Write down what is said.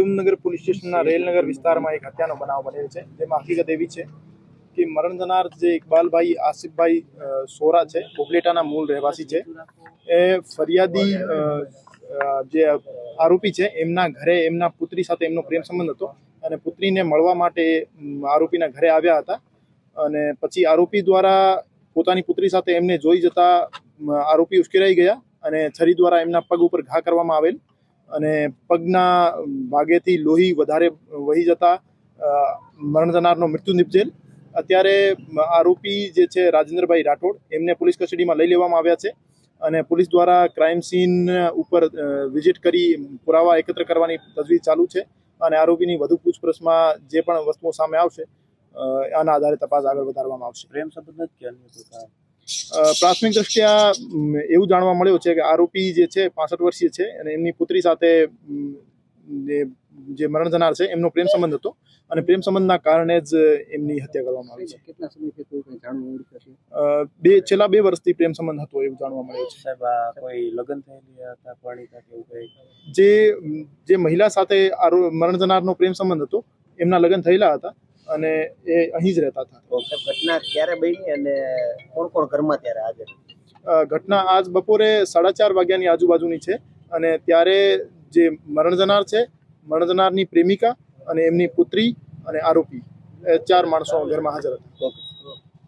નિગમનગર police સ્ટેશનના રેલનગર વિસ્તારમાં એક હત્યાનો બનાવ બનેલ છે. જેમાં હકીકત એવી છે કે મરણ જનાર જે ઇકબાલભાઈ, આસિફભાઈ સોરા છે પોપલેટાના મૂળ રહેવાસી છે. એ ફરિયાદી જે આરોપી છે, એમના ઘરે એમના પુત્રી સાથે એમનો પ્રેમ સંબંધ હતો અને પુત્રીને મળવા માટે આરોપીના ઘરે આવ્યા હતા. અને પછી આરોપી દ્વારા પોતાની પુત્રી સાથે એમને જોઈ જતા આરોપી ઉશ્કેરાઈ ગયા અને છરી દ્વારા એમના પગ ઉપર ઘા કરવામાં આવેલ. અને પગના ભાગેથી લોહી વધારે વહી જતા મરણ જનારનો મૃત્યુ નિપજેલ અત્યારે આરોપી જે છે રાજેન્દ્રભાઈ રાઠોડ, એમને પોલીસ કસ્ટડીમાં લઈ લેવામાં આવ્યા છે અને પોલીસ દ્વારા ક્રાઇમ સીન ઉપર વિઝિટ કરી પુરાવા એકત્ર કરવાની તજવીજ ચાલુ છે અને આરોપીની વધુ પૂછપરછમાં જે પણ વસ્તુઓ સામે આવશે આના આધારે તપાસ આગળ વધારવામાં આવશે. પ્રેમ સંબંધ કે અન્ય પ્રાથમિક દ્રષ્ટિયા એવું જાણવા મળ્યું છે કે આરોપી જે છે પાસઠ વર્ષીય છે અને એમની પુત્રી સાથે જે- જે મરણ જનાર છે એમનો પ્રેમ સંબંધ હતો અને પ્રેમ સંબંધના કારણે જ એમની હત્યા કરવામાં આવી છે. કેટલા સમયથી બે છેલ્લા બે વર્ષથી પ્રેમ સંબંધ હતો એવું જાણવા મળ્યું છે. સાહેબ કોઈ લગ્ન થયેલી હતા પરણિતા કે એવું કઈ? જે જે મહિલા સાથે મરણ જનારનો પ્રેમ સંબંધ હતો એમના લગ્ન થયેલા હતા. અને એ અહીં જ રહેતા હતા. ઘટના ક્યારે બની અને કોણ કોણ ઘરમાં ત્યારે હાજર? ઘટના આજ બપોરે સાડા ચાર વાગ્યાની આજુબાજુની છે અને ત્યારે જે મરણ જનાર છે મરણ જનારની પ્રેમિકા અને એમની પુત્રી અને આરોપી એ ચાર માણસો ઘરમાં હાજર હતા. ઓકે.